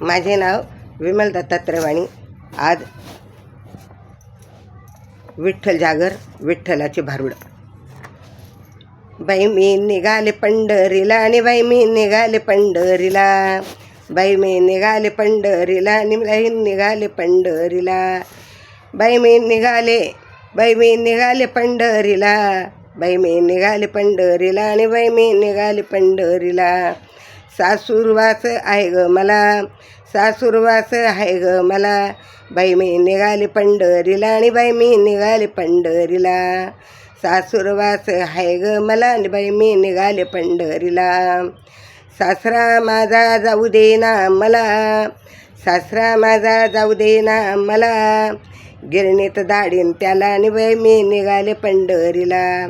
माझे नाव विमल दत्तात्रय वाणी आज विठ्ठल जागर विठ्ठलाचे भारुड. बाई मी निघाले पंढरीला आणि बाई मी निघाले पंढरीला. बाई मी निघाले पंढरीला आणि बाई निघाले पंढरीला. बाई मी निघाले बाई मी निघाले पंढरीला. बाई मी निघाले पंढरीला आणि बाई मी निघाले पंढरीला. सासूरवास आहे ग. मला सासूरवास आहे ग. मला बाई मी निघाले पंढरीला आणि बाई मी निघाले पंढरीला. सासूरवास आहे ग मला आणि बाई मी निघाले पंढरीला. सासरा माझा जाऊ दे ना मला. सासरा माझा जाऊ दे ना मला. गिरणीत धाडीन त्याला आणि बाई मी निघाले पंढरीला.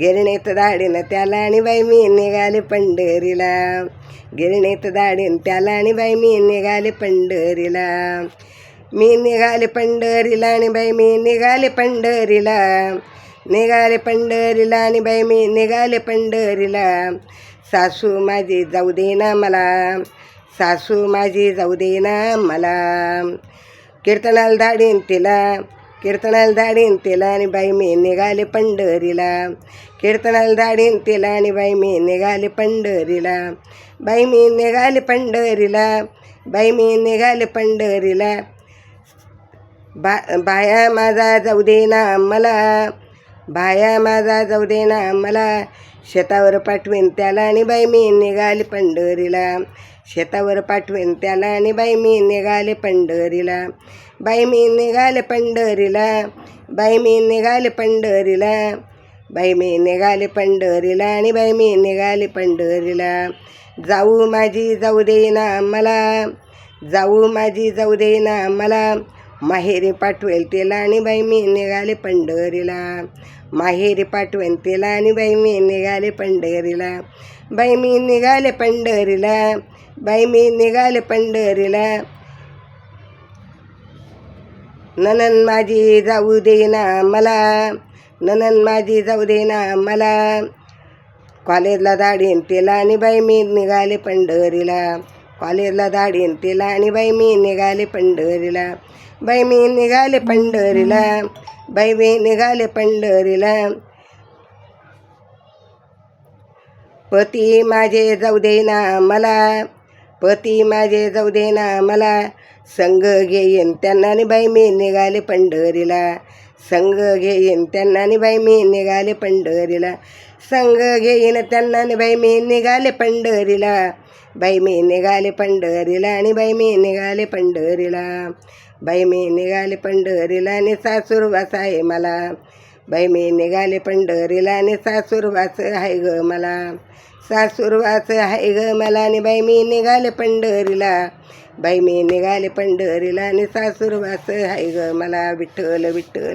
गिरणीत धाडीन त्याला आणि बाई मी निघाले पंढरीला. गिरणीत धाडीन त्याला आणि बाई मी निघाले पंढरीला. मी निघाले पंढरीला आणि बाई मी निघाले पंढरीला. निघाले पंढरीला आणि बाई मी निघाले पंढरीला. सासू माझी जाऊ दे ना मला. सासू माझी जाऊ दे ना मला. कीर्तनाला धाडीन तिला कीर्तनाला धाडीन तिला आणि बाई मी निघाले पंढरीला. कीर्तनाला धाडीन तिला आणि बाई मी निघाले पंढरीला. बाई मी निघाले पंढरीला बाई मी निघाले पंढरीला. बा बाया माझा जाऊ दे ना मला बाया माझा जाऊ दे ना मला शेतावर पाठवेन त्याला आणि बाई मी निघाले पंढरीला. शेतावर पाठवेन त्याला आणि बाई मी निघाले पंढरीला. बाई मी निघाले पंढरीला. बाई मी निघाले पंढरीला. बाई मी निघाले पंढरीला आणि बाई मी निघाले पंढरीला. जाऊ माझी जाऊ दे ना मला जाऊ माझी जाऊ दे ना मला माहेरी पाठवेल तिला आणि बाई मी निघाले पंढरीला. माहेरी पाठवेल तिला आणि बाई मी निघाले पंढरीला. बाई मी निघाले पंढरीला. बाई मी निघाले पंढरीला. ननन माझी जाऊ दे ना मला. ननन माझी जाऊ दे ना मला. कॉलेजला दाढीन तिला आणि बाई मी निघाले पंढरीला. कॉलेजला दाढीन तिला. आणि बाई मी निघाले पंढरीला. बाई मी निघाले पंढरीला. बाई मी निघाले पंढरीला. पती माझे जाऊ देना मला. पती माझे जाऊ दे ना मला. संघ घेईन त्यांना बाई मी निघाले पंढरीला. संघ घेईन त्यांना बाई मी निघाले पंढरीला. संघ घेईन त्यांना बाई मी निघाले पंढरीला. बाई मी निघाले पंढरीला आणि बाई मी निघाले पंढरीला. बाई मी निघाले पंढरीला आणि सासूरवास आहे मला. बाई मी निघाले पंढरीला आणि सासूरवास आहे ग मला. सासूरवास आहे ग मला आणि बाई मी निघाले पंढरीला बाई मी निघाले पंढरीला आणि सासूरवास आहे ग मला. विठ्ठल विठ्ठल.